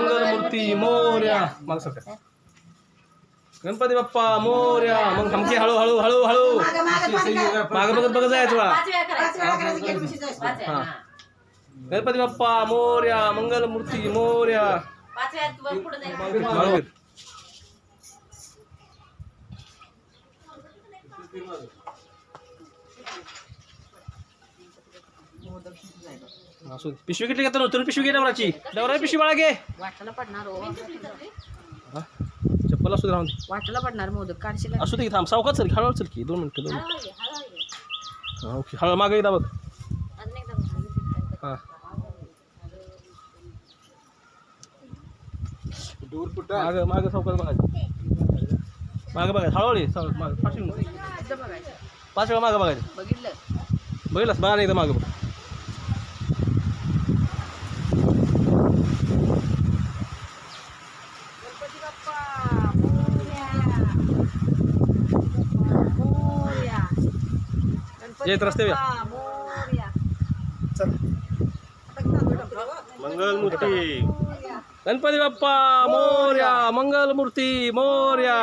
मंगलमूर्ती मोर्या मला सर गणपती बाप्पा मोर्या मग थमकी हळू हळू हळू हळू मागं- मागं पाणी काय? मागे बघत बघत जायचं बा पाच वेळा करायचं पाच वेळा करायचं, गेल्या वर्षी जायचं. पाच वेळा हा. हा. गणपती बाप्पा मोर्या मंगलमूर्ती मोर्या पाच वेळा वर पुढे जायचं मागे. असू दे. पिशवी किती घेता नव्हतं पिशवी घे डवराची डवरा पिशवी बाळा घे. वाटायला पडणार हो. हा? चप्पल असू दे राहून दे. वाटायला पडणार मोदक. काढशील असू दे की थांब. सावकाच चल हळूहळू चल की. दोन मिनिटं दोन मिनिटं. हा, ओके. हळू मागे एकदा बघ. अजून एकदा बघ. हा. माग माग सावकाश बघायचं माग बघायचं हळूहळू ये, सावकाश. माग पाच वेळा मागं बघायचं बघितलं. बघितलंस? बघा एकदा मागं बघ गणपती बाप्पा मोरया गणपती येत रस्ते बाप्पा मोरया मंगलमूर्ती. गणपती बाप्पा मोर्या मंगलमूर्ती मोर्या.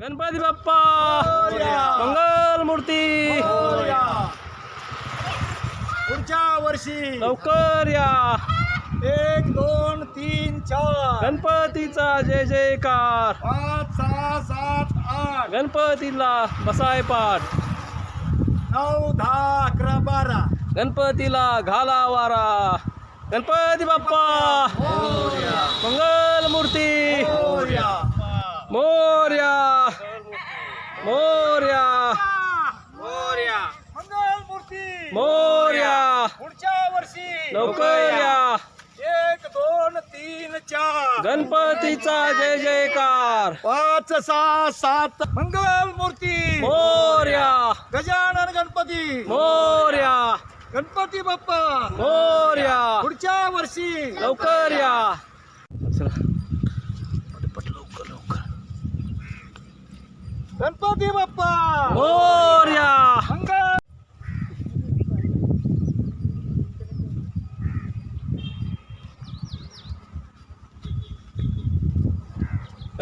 गणपती बाप्पा! मंगलमूर्ती पुढच्या वर्षी! लवकर या! एक दोन तीन चार! गणपतीचा जय जयकार! पाच सहा सात आठ! गणपतीला बसाय पाठ! नऊ दहा अकरा बारा! गणपतीला घाला वारा! गणपती बाप्पा! मंगलमूर्ती मोरया. मोर्या मोर्या मंगलमूर्ती मोर्या पुढच्या वर्षी लवकर या एक दोन तीन चार गणपतीचा जय जयकार. पाच सहा सात. मंगलमूर्ती मोर्या. गजानन गणपती. मोर्या. गणपती बाप्पा. मोर्या. पुढच्या वर्षी. लवकर या. पटपट लवकर लवकर. गणपती बाप्पा. मोर्या मंगल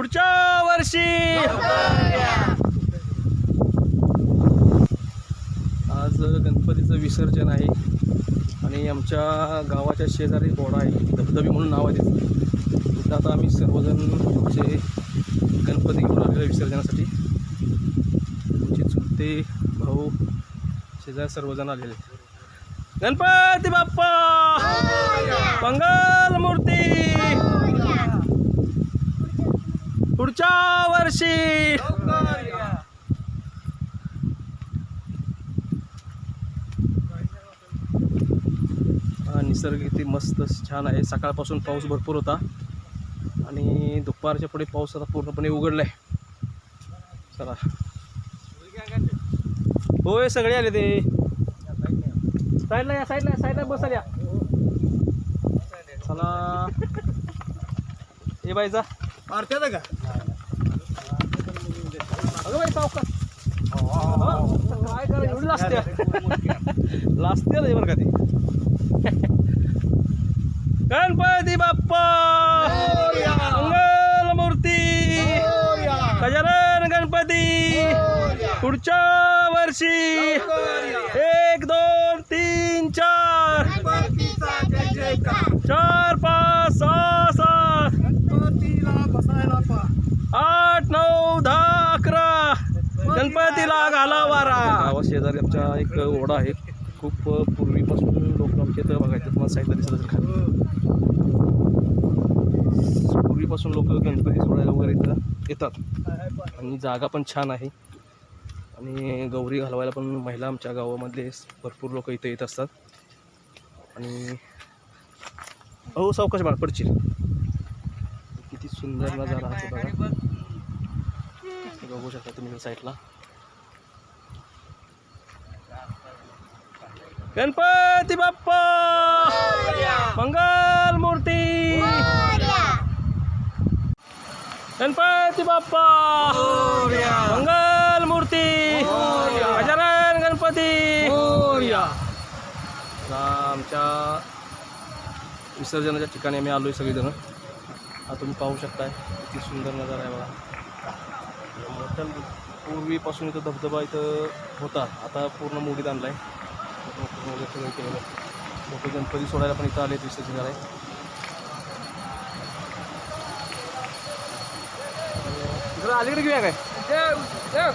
पुढच्या वर्षी. आज गणपतीचं विसर्जन आहे. आणि आमच्या गावाच्या शेजारी बोडा आहे. धबधबी म्हणून नाव आहे तिथं आता आम्ही सर्वजण आमचे गणपती घेऊन आलेलो विसर्जनासाठी. आमचे चुलते भाऊ शेजारी सर्वजण आलेले आहेत. गणपती बाप्पा! मंगल मूर्ती पुढच्या वर्षी. निसर्ग किती मस्त छान आहे. सकाळपासून पाऊस भरपूर होता. आणि दुपारच्या पुढे पाऊस आता पूर्णपणे उघडला आहे चला. होय सगळे आले ते. साईडला या साईडला साईडला बसाल या. चला. ए बाई जा. का? अगं बाई सावकाश काय करा एवढी लाजते लाजते रे बरं का ती गणपती बाप्पा मंगल मूर्ती गजानन गणपती पुढच्या वर्षी एक दोन तीन चार चार पाच सहा आमच्या एक ओढा आहे. खूप पूर्वीपासून लोक आमच्या इथं बघायचं तुम्हाला साईडला दिसत असेल खाली. पूर्वीपासून लोक गणपती सोडायला वगैरे इथं येतात. आणि जागा पण छान आहे. आणि गौरी घालवायला पण महिला आमच्या गावामधले भरपूर लोक इथे येत असतात. आणि अहो सावकाश बाळ किती सुंदर नजारा आहे बघा. बघू शकता तुम्ही साईडला. गणपती बाप्पा! मंगल मूर्ती! गणपती बाप्पा! मंगल मूर्ती! गजानन गणपती! आमच्या विसर्जनाच्या ठिकाणी आम्ही आलो आहे सगळेजण. हा तुम्ही पाहू शकताय किती सुंदर नजारा आहे बघा. पूर्वीपासून इथं धबधबा इथं होता. आता पूर्ण मोडीत आणला आहे सगळं केलेलं आहे लोक गणपती सोडायला पण इथं आले विसर्जन करायला इकडं अलीकडे घेऊया काय? हा,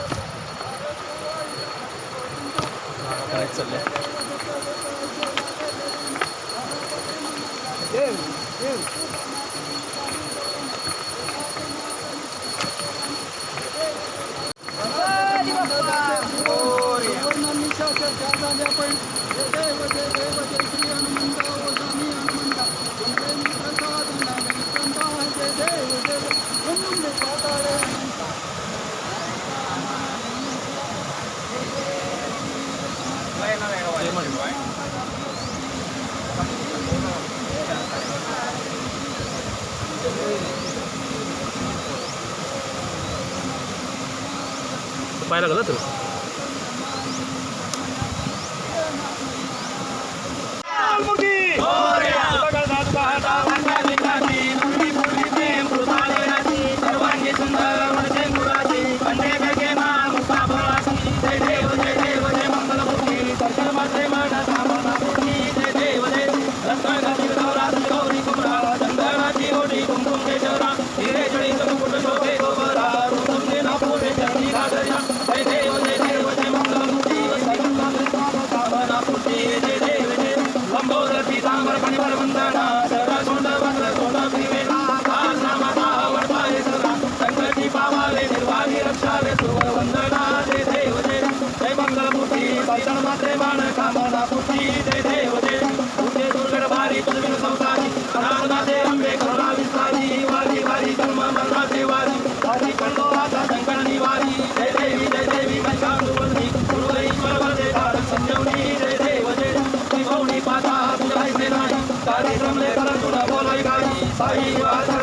Bayrak alır mısın?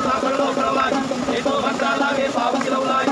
పాపంలో ప్రవాసం ఎన్నో వర్గాలాగే పాపశిలవులాగే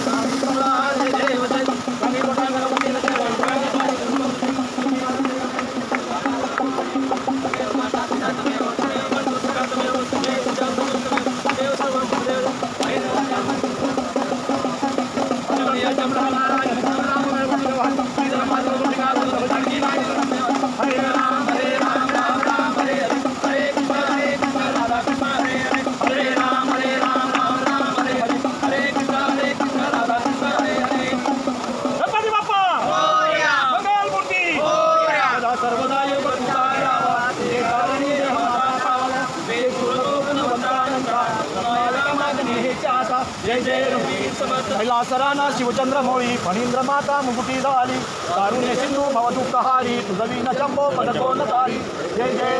कैलासराना शिवचंद्र मोळी फणींद्र माता मुकुटी झाली. कारुण्य सिंधू भवदुःखहारी तुझवीन शंभो पदकोन तारी जय जय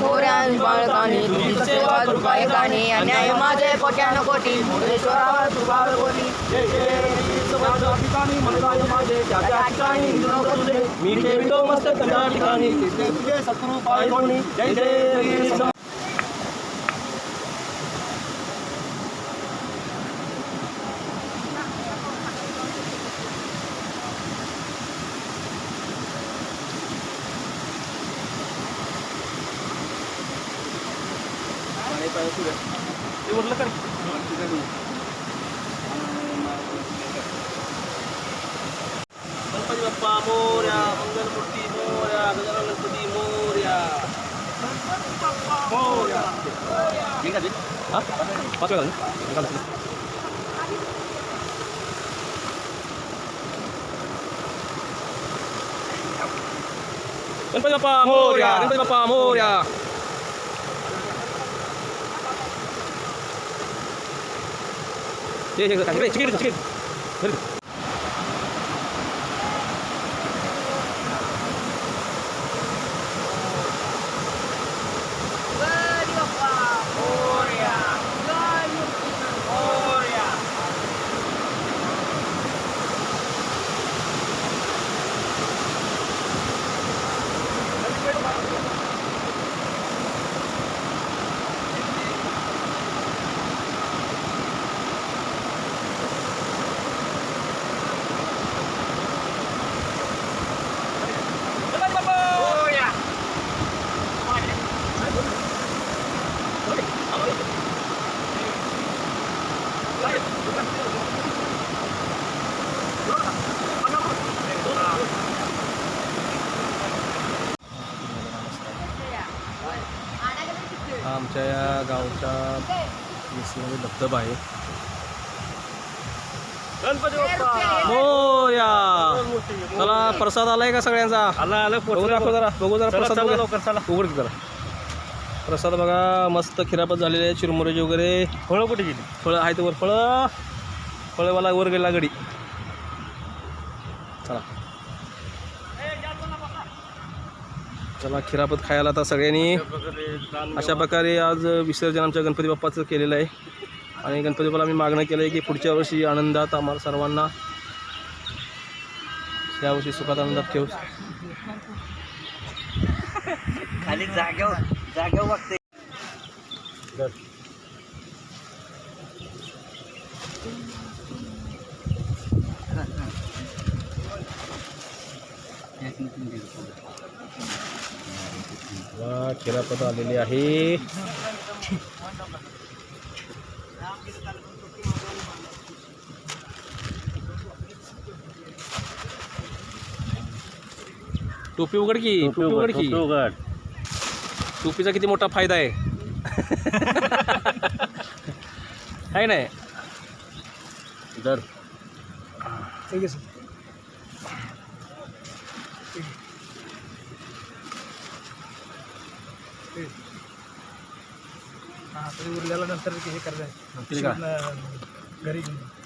मोऱ्या बाळकाने तुझी सेवा कृपाय गाणे अन्याय माझे कोट्यान कोटी. मोरेश्वरा जय जय ठिकाणी माझे त्या त्या ठिकाणी मी ठेवितो मस्तक त्या ठिकाणी. सत्रू पाय कोणी जय जय ते उरलं का रे? गणपती बाप्पा मोर्या मंगलमूर्ती मोर्या गजानन गणपती मोर्या मोर्या हा पाच वेळा झालं? निघालं. गणपती बाप्पा मोर्या गणपती बाप्पा मोर्या हे हे तिकडे तिकीट तिकीट घरी गणपती बाप्पा मोरया. जय मूर्ती मोरया. हा आमच्या या गावच्या मेसमध्ये धबधबा आहे. बाप्पा! मोर्या चला प्रसाद आलाय का सगळ्यांचा? आला आलं बघू जरा बघू जरा चला, प्रसाद. उघड जरा. प्रसाद बघा मस्त खिरापत झालेले आहे चिरमुरेचे वगैरे. फळं कुठे गेली? फळं आहेत वर फळं. फळवाला वर गेला गडी. चला. चला खिरापत खायला आता सगळ्यांनी. अशा प्रकारे आज विसर्जन आमच्या गणपती बाप्पाचं केलेलं आहे. आणि गणपती बाप्पाला आम्ही मागणं केलं आहे की पुढच्या वर्षी आनंदात आम्हाला सर्वांना यावर्षी सुखात आनंदात ठेवू. खाली जाग्यावर जाग्यावर वागते. खिरापत आलेली आहे. टोपी उघड की टोपी उघड की. टोपीचा किती मोठा फायदा आहे? आहे नाही? दर. उरल्याला नंतर हे करायचं घरी घेऊन